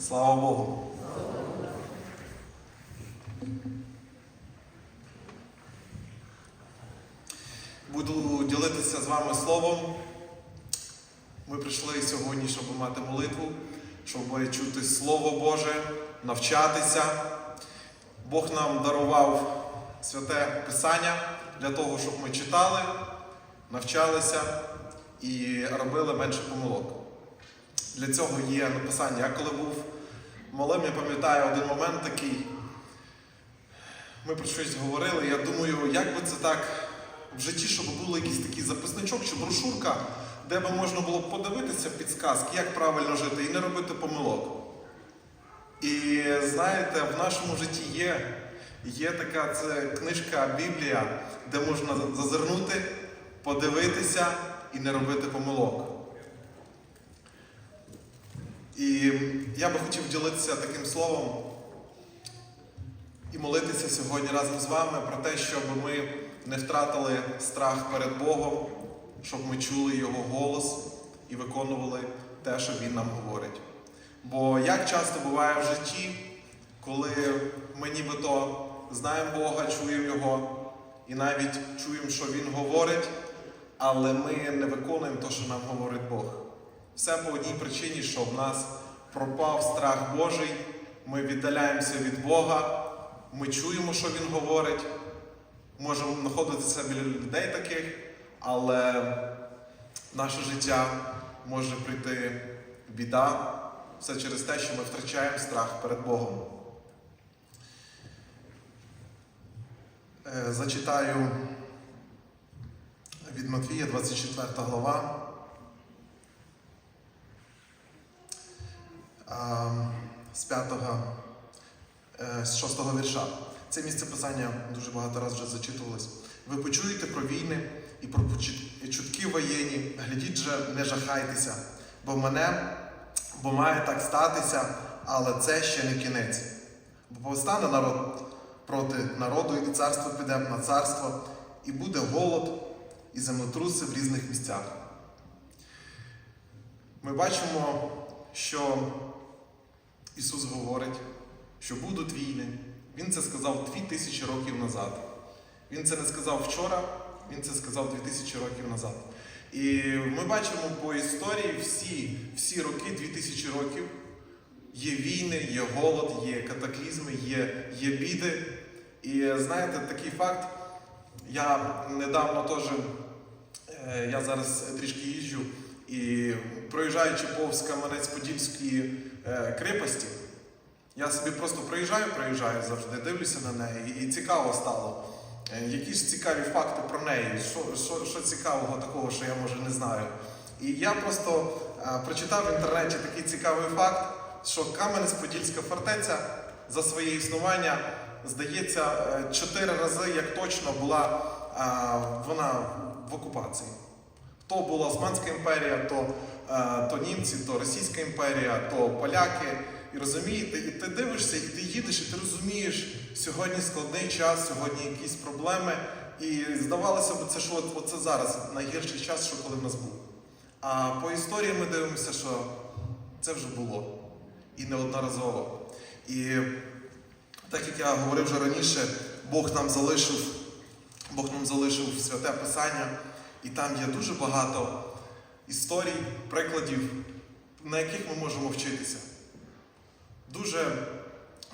Слава Богу. Буду ділитися з вами словом. Ми прийшли сьогодні, щоб мати молитву, щоб чути Слово Боже, навчатися. Бог нам дарував святе Писання для того, щоб ми читали, навчалися і робили менше помилок. Для цього є написання. Я коли був малим, я пам'ятаю один момент такий. Ми про щось говорили. Я думаю, як би це так в житті, щоб був якийсь такий записничок чи брошурка, де би можна було подивитися підсказки, як правильно жити і не робити помилок. І знаєте, в нашому житті є, є така це книжка Біблія, де можна зазирнути, подивитися і не робити помилок. І я би хотів ділитися таким словом і молитися сьогодні разом з вами про те, щоб ми не втратили страх перед Богом, щоб ми чули Його голос і виконували те, що Він нам говорить. Бо як часто буває в житті, коли ми нібито знаємо Бога, чуємо Його і навіть чуємо, що Він говорить, але ми не виконуємо те, що нам говорить Бог. Все по одній причині, що в нас пропав страх Божий, ми віддаляємося від Бога, ми чуємо, що Він говорить, можемо знаходитися біля людей таких, але наше життя може прийти біда, все через те, що ми втрачаємо страх перед Богом. Е, Зачитаю від Матвія, 24 глава. З 5, е, з 6 вірша. Це місце писання дуже багато разів вже зачитувалось. Ви почуєте про війни і про чутки воєнні, глядіть же, не жахайтеся, бо мене, бо має так статися, але це ще не кінець. Бо повстане народ проти народу, і царство піде на царство, і буде голод і землетруси в різних місцях. Ми бачимо, що Ісус говорить, що будуть війни. Він це сказав дві тисячі років назад. Він це не сказав вчора, він це сказав дві тисячі років назад. І ми бачимо по історії всі, всі роки, дві тисячі років, є війни, є голод, є катаклізми, є, є біди. І знаєте, такий факт, я недавно теж, е, я зараз трішки їжджу, і проїжджаючи повз Кам'янець-Подільської е, крепості, я собі просто проїжджаю, проїжджаю завжди, дивлюся на неї, і цікаво стало. Е, Які ж цікаві факти про неї, що, що, що цікавого такого, що я може не знаю. І я просто е, прочитав в інтернеті такий цікавий факт, що Кам'янець-Подільська фортеця за своє існування, здається, е, чотири рази як точно була е, вона в окупації. То була Османська імперія, то, е, то німці, то Російська імперія, то поляки. І розумієте, і ти дивишся, і ти їдеш, і ти розумієш, сьогодні складний час, сьогодні якісь проблеми. І здавалося б, це що от, оце зараз найгірший час, що коли в нас був. А по історії ми дивимося, що це вже було і неодноразово. І так як я говорив вже раніше, Бог нам залишив, Бог нам залишив святе Писання, і там є дуже багато історій, прикладів, на яких ми можемо вчитися. Дуже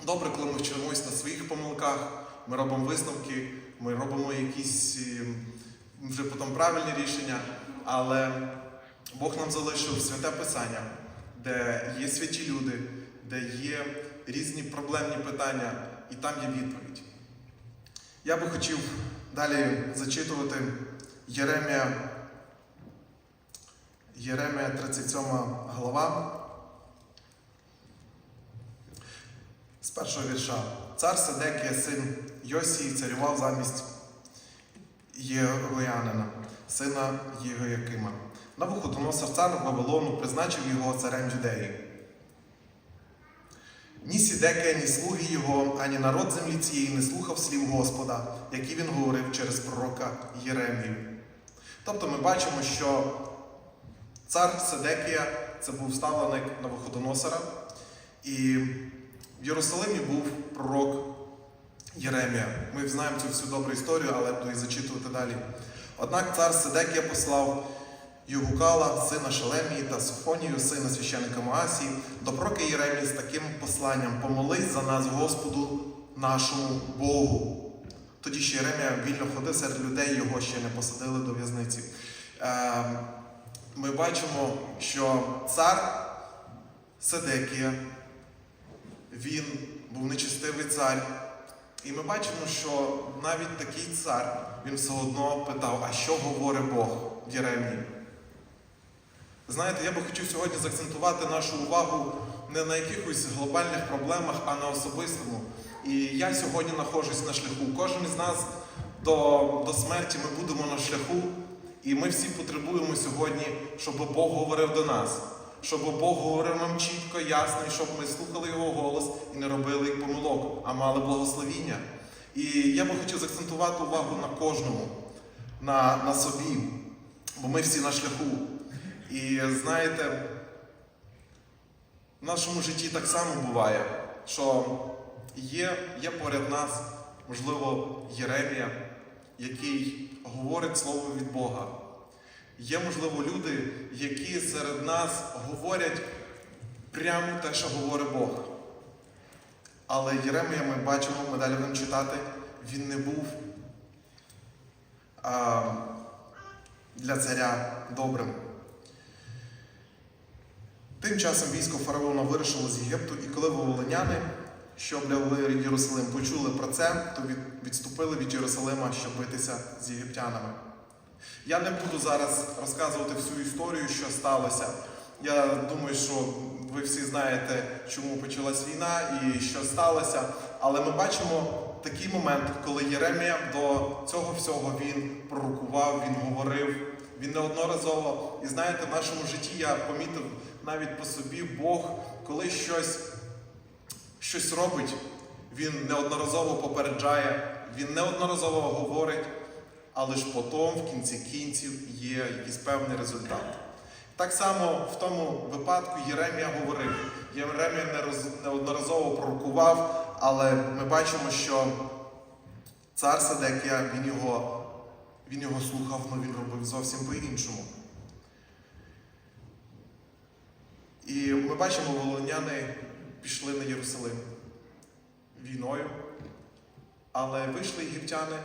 добре, коли ми вчимось на своїх помилках, ми робимо висновки, ми робимо якісь ем, вже потім правильні рішення, але Бог нам залишив святе Писання, де є святі люди, де є різні проблемні питання, і там є відповідь. Я би хотів далі зачитувати Єремія, Єремія 37 глава. З першого вірша. Цар Седекія, син Йосії, царював замість Єгоянина, сина Єгоякима. Навуходоносор цар Вавилону призначив його царем Юдеї. Ні Сідекія, ні слуги його, ані народ землі цієї не слухав слів Господа, які він говорив через пророка Єремію. Тобто ми бачимо, що цар Седекія це був ставленик Навуходоносора, І в Єрусалимі був пророк Єремія. Ми знаємо цю всю добру історію, але буду і зачитувати далі. Однак цар Сидекія послав Югукала, сина Шелемії та Софонію, сина священника Маасії, до пророка Єремії з таким посланням: Помолись за нас, Господу, нашому Богу. Тоді ще Єремія вільно ходив серед людей, його ще не посадили до в'язниці. Ми бачимо, що цар Седекія, він був нечистивий цар. І ми бачимо, що навіть такий цар він все одно питав, а що говорить Бог в Єремії? Знаєте, я би хотів сьогодні заакцентувати нашу увагу не на якихось глобальних проблемах, а на особистому. І я сьогодні знаходжусь на шляху. Кожен із нас до, до смерті ми будемо на шляху, і ми всі потребуємо сьогодні, щоб Бог говорив до нас, щоб Бог говорив нам чітко, ясно, і щоб ми слухали Його голос і не робили помилок, а мали благословіння. І я би хотів заакцентувати увагу на кожному, на, на собі, бо ми всі на шляху. І знаєте, в нашому житті так само буває, що є, є поряд нас, можливо, Єремія, який говорить слово від Бога. Є, можливо, люди, які серед нас говорять прямо те, що говорить Бог. Але Єремія ми бачимо, ми далі будемо читати, він не був а, для царя добрим. Тим часом військо фараона вирушило з Єгипту, і коли вавилоняни, що облягли Єрусалим, почули про це, то відступили від Єрусалима, щоб битися з єгиптянами. Я не буду зараз розказувати всю історію, що сталося. Я думаю, що ви всі знаєте, чому почалась війна і що сталося. Але ми бачимо такий момент, коли Єремія до цього всього він пророкував, він говорив, він неодноразово. І знаєте, в нашому житті я помітив навіть по собі Бог, коли щось, щось робить, він неодноразово попереджає, він неодноразово говорить, але ж потім в кінці кінців є якийсь певний результат. Так само в тому випадку Єремія говорив. Єремія неодноразово пророкував, але ми бачимо, що цар Садекія, він його, він його слухав, але він робив зовсім по-іншому. І ми бачимо, волоняни пішли на Єрусалим війною, але вийшли єгиптяни,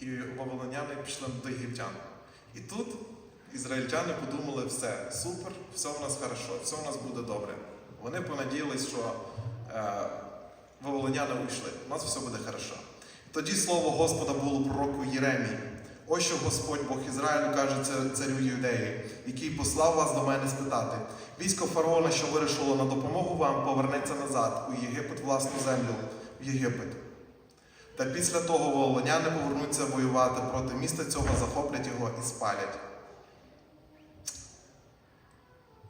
і вавилоняни пішли до єгиптян. І тут ізраїльтяни подумали, все, супер, все у нас хорошо, все у нас буде добре. Вони понадіялись, що е, вавилоняни вийшли, у нас все буде хорошо. Тоді слово Господа було пророку Єремії. Ось що Господь Бог Ізраїлю каже царю Юдеї, який послав вас до мене спитати. Військо фараона, що вирішило на допомогу вам, повернеться назад у Єгипет власну землю, в Єгипет. Та після того волоняни повернуться воювати проти міста цього, захоплять його і спалять.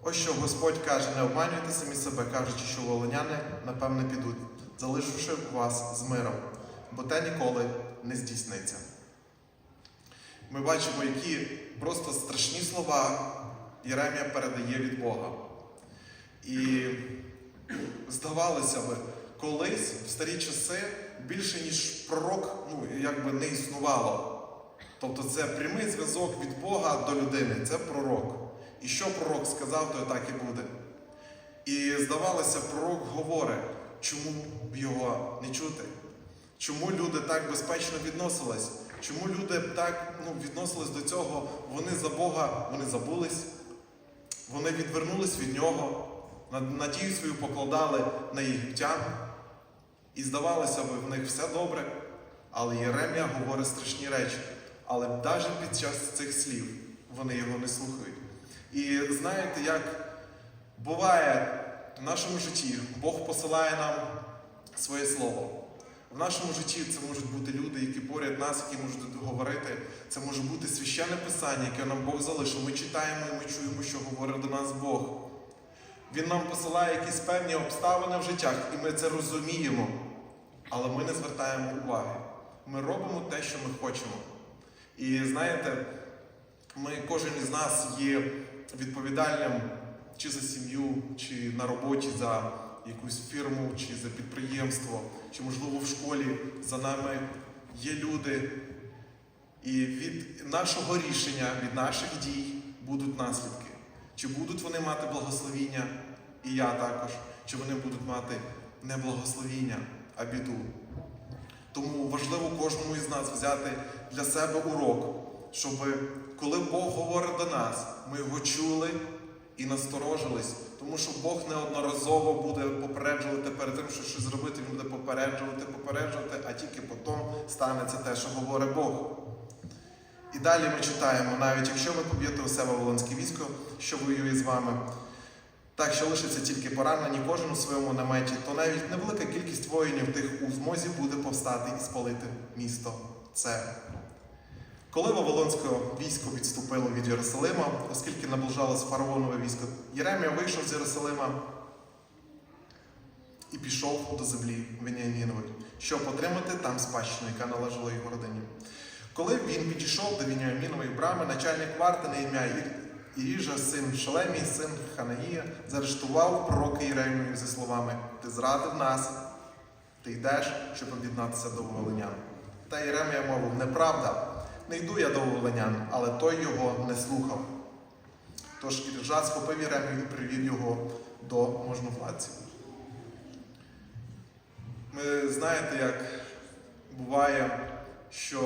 Ось що Господь каже: не обманюйте самі себе, кажучи, що волоняни, напевне, підуть, залишивши вас з миром, бо те ніколи не здійсниться. Ми бачимо, які просто страшні слова Єремія передає від Бога. І здавалося би, колись в старі часи більше ніж пророк, ну якби не існувало. Тобто це прямий зв'язок від Бога до людини, це пророк. І що пророк сказав, то так і буде. І здавалося, пророк говорить, чому б його не чути? Чому люди так безпечно відносились? Чому люди так ну, відносились до цього? Вони за Бога вони забулись, вони відвернулись від нього, надію свою покладали на єгиптян. І здавалося б, в них все добре, але Єремія говорить страшні речі. Але навіть під час цих слів вони його не слухають. І знаєте, як буває в нашому житті, Бог посилає нам своє слово. В нашому житті це можуть бути люди, які поряд нас, які можуть говорити. Це може бути священне писання, яке нам Бог залишив. Ми читаємо і ми чуємо, що говорить до нас Бог. Він нам посилає якісь певні обставини в життях, і ми це розуміємо. Але ми не звертаємо уваги. Ми робимо те, що ми хочемо. І знаєте, ми, кожен із нас є відповідальним чи за сім'ю, чи на роботі за якусь фірму чи за підприємство, чи, можливо, в школі за нами є люди. І від нашого рішення, від наших дій будуть наслідки. Чи будуть вони мати благословіння, і я також, чи вони будуть мати не благословіння, а біду. Тому важливо кожному із нас взяти для себе урок, щоб коли Бог говорить до нас, ми його чули і насторожились, тому що Бог неодноразово буде попереджувати перед тим, що щось зробити, він буде попереджувати, попереджувати, а тільки потім станеться те, що говорить Бог. І далі ми читаємо, навіть якщо ви поб'єте у себе Волонське військо, що воює з вами, так що лишиться тільки поранені, кожен у своєму наметі, то навіть невелика кількість воїнів тих у змозі буде повстати і спалити місто це. Коли Вавилонське військо відступило від Єрусалима, оскільки наближалось фараонове військо, Єремія вийшов з Єрусалима і пішов до землі Веніамінової, щоб отримати там спадщину, яка належала його родині. Коли він підійшов до Веніамінової брами, начальник варти на ім'я Іріжа, син Шалемій, син Ханаїя, заарештував пророка Єремію зі словами: Ти зрадив нас, ти йдеш, щоб об'єднатися до Волинян. Та Єремія мовив: Неправда, не йду я до Волинян, але той його не слухав. Тож Іржа схопив Єремію і привів його до можновладців. Ми знаєте, як буває, що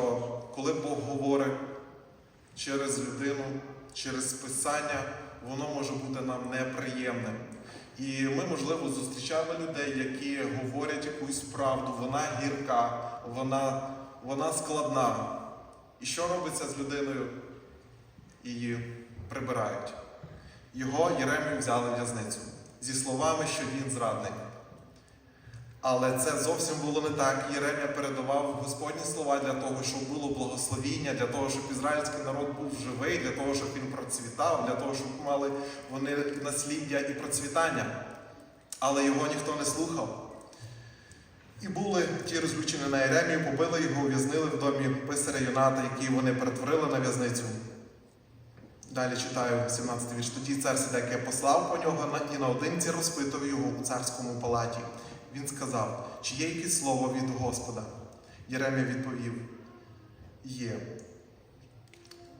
коли Бог говорить через людину, через Писання, воно може бути нам неприємним. І ми, можливо, зустрічали людей, які говорять якусь правду, вона гірка, вона, вона складна. І що робиться з людиною? Її прибирають. Його Єремію взяли в в'язницю зі словами, що він зрадник. Але це зовсім було не так. Єремія передавав Господні слова для того, щоб було благословіння, для того, щоб ізраїльський народ був живий, для того, щоб він процвітав, для того, щоб мали вони насліддя і процвітання. Але його ніхто не слухав. І були ті розлючені на Єремію, побили його, ув'язнили в домі писаря Юната, який вони перетворили на в'язницю. Далі читаю 17 вірш. Тоді цар Сидекія послав по нього і наодинці розпитав його у царському палаті. Він сказав, чи є якесь слово від Господа? Єремія відповів: Є.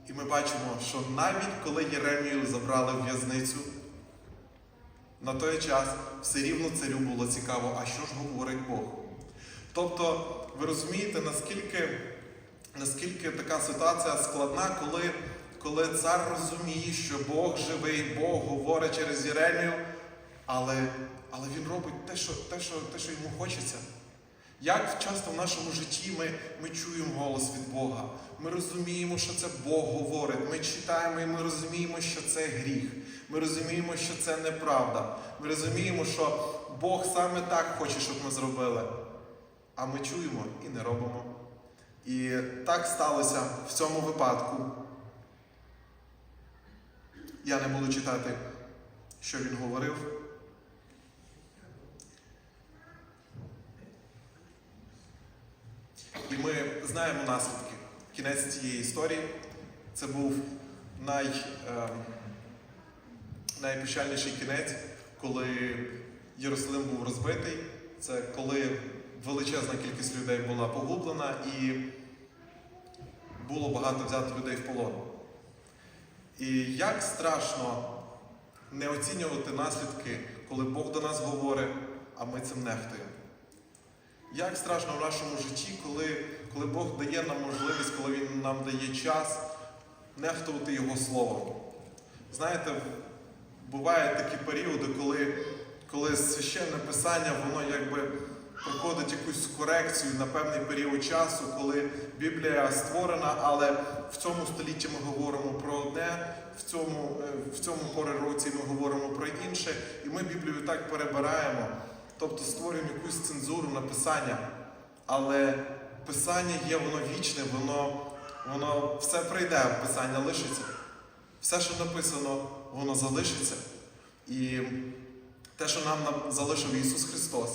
І ми бачимо, що навіть коли Єремію забрали в в'язницю, на той час все рівно царю було цікаво, а що ж говорить Бог. Тобто, ви розумієте, наскільки, наскільки така ситуація складна, коли, коли цар розуміє, що Бог живий, Бог говорить через Єремію, але, але він робить те що, те, що, те, що йому хочеться. Як часто в нашому житті ми, ми чуємо голос від Бога, ми розуміємо, що це Бог говорить, ми читаємо і ми розуміємо, що це гріх, ми розуміємо, що це неправда. Ми розуміємо, що Бог саме так хоче, щоб ми зробили. А ми чуємо і не робимо. І так сталося в цьому випадку. Я не буду читати, що він говорив. І ми знаємо наслідки. Кінець цієї історії це був най, е, найпечальніший кінець, коли Єрусалим був розбитий. Це коли величезна кількість людей була погублена і було багато взято людей в полон. І як страшно не оцінювати наслідки, коли Бог до нас говорить, а ми цим нехтуємо. Як страшно в нашому житті, коли, коли Бог дає нам можливість, коли Він нам дає час нехтувати Його Словом. Знаєте, бувають такі періоди, коли, коли священне писання, воно якби проходить якусь корекцію на певний період часу, коли Біблія створена, але в цьому столітті ми говоримо про одне, в цьому, е, в цьому пори році ми говоримо про інше, і ми Біблію так перебираємо, тобто створюємо якусь цензуру на писання. Але писання є, воно вічне, воно, воно все прийде, писання лишиться. Все, що написано, воно залишиться. І те, що нам нам залишив Ісус Христос,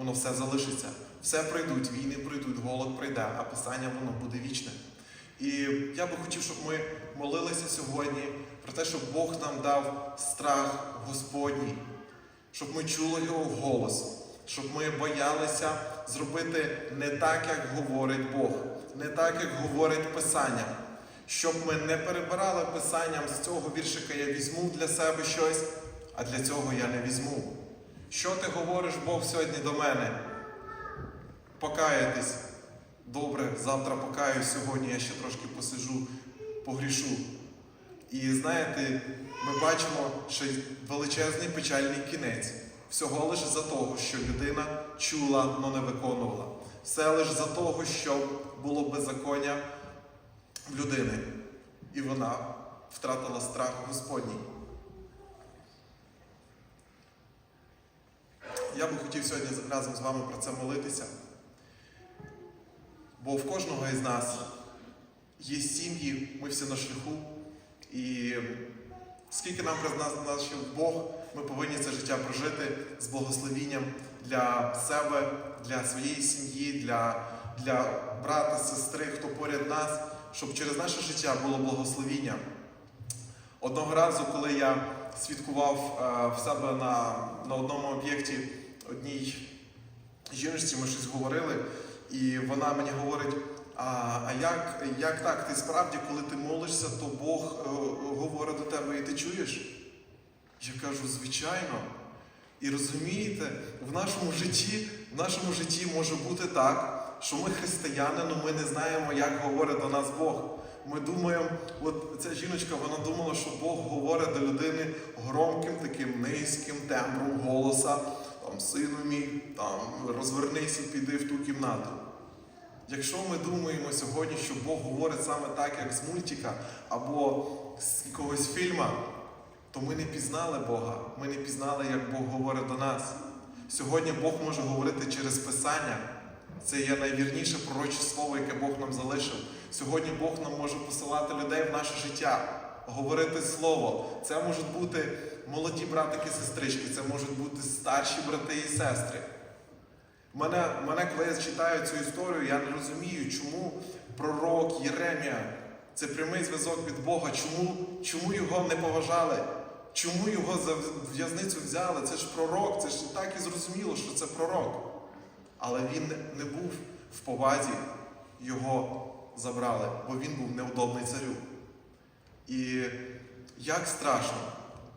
воно все залишиться. Все прийдуть, війни прийдуть, голод прийде, а Писання воно буде вічне. І я би хотів, щоб ми молилися сьогодні про те, щоб Бог нам дав страх Господній, щоб ми чули його голос, щоб ми боялися зробити не так, як говорить Бог, не так, як говорить Писання. Щоб ми не перебирали писанням з цього віршика я візьму для себе щось, а для цього я не візьму. Що ти говориш, Бог, сьогодні до мене? Покаятись. Добре, завтра покаюсь, сьогодні я ще трошки посижу, погрішу. І знаєте, ми бачимо, що величезний печальний кінець. Всього лише за того, що людина чула, але не виконувала. Все лише за того, що було беззаконня в людини. І вона втратила страх Господній. Я би хотів сьогодні разом з вами про це молитися. Бо в кожного із нас є сім'ї, ми всі на шляху. І скільки нам призначив Бог, ми повинні це життя прожити з благословінням для себе, для своєї сім'ї, для, для брата, сестри, хто поряд нас, щоб через наше життя було благословіння. Одного разу, коли я свідкував е, в себе на, на одному об'єкті одній жіночці, ми щось говорили, і вона мені говорить: а, а як, як так? Ти справді, коли ти молишся, то Бог е, говорить до тебе і ти чуєш? Я кажу, звичайно. І розумієте, в нашому житті, в нашому житті може бути так, що ми християни, але ми не знаємо, як говорить до нас Бог. Ми думаємо, от ця жіночка, вона думала, що Бог говорить до людини громким, таким низьким тембром голоса, там, сину мій, там, розвернися, піди в ту кімнату. Якщо ми думаємо сьогодні, що Бог говорить саме так, як з мультика або з якогось фільма, то ми не пізнали Бога, ми не пізнали, як Бог говорить до нас. Сьогодні Бог може говорити через Писання. Це є найвірніше пророче слово, яке Бог нам залишив. Сьогодні Бог нам може посилати людей в наше життя, говорити слово. Це можуть бути молоді братики і сестрички, це можуть бути старші брати і сестри. Мене, мене, коли я читаю цю історію, я не розумію, чому пророк Єремія це прямий зв'язок від Бога, чому, чому його не поважали, чому його за в'язницю взяли. Це ж пророк, це ж так і зрозуміло, що це пророк. Але він не- був в повазі, його забрали, бо він був неудобний царю. І як страшно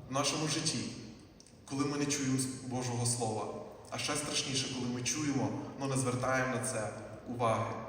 в нашому житті, коли ми не чуємо Божого Слова. А ще страшніше, коли ми чуємо, але не звертаємо на це уваги.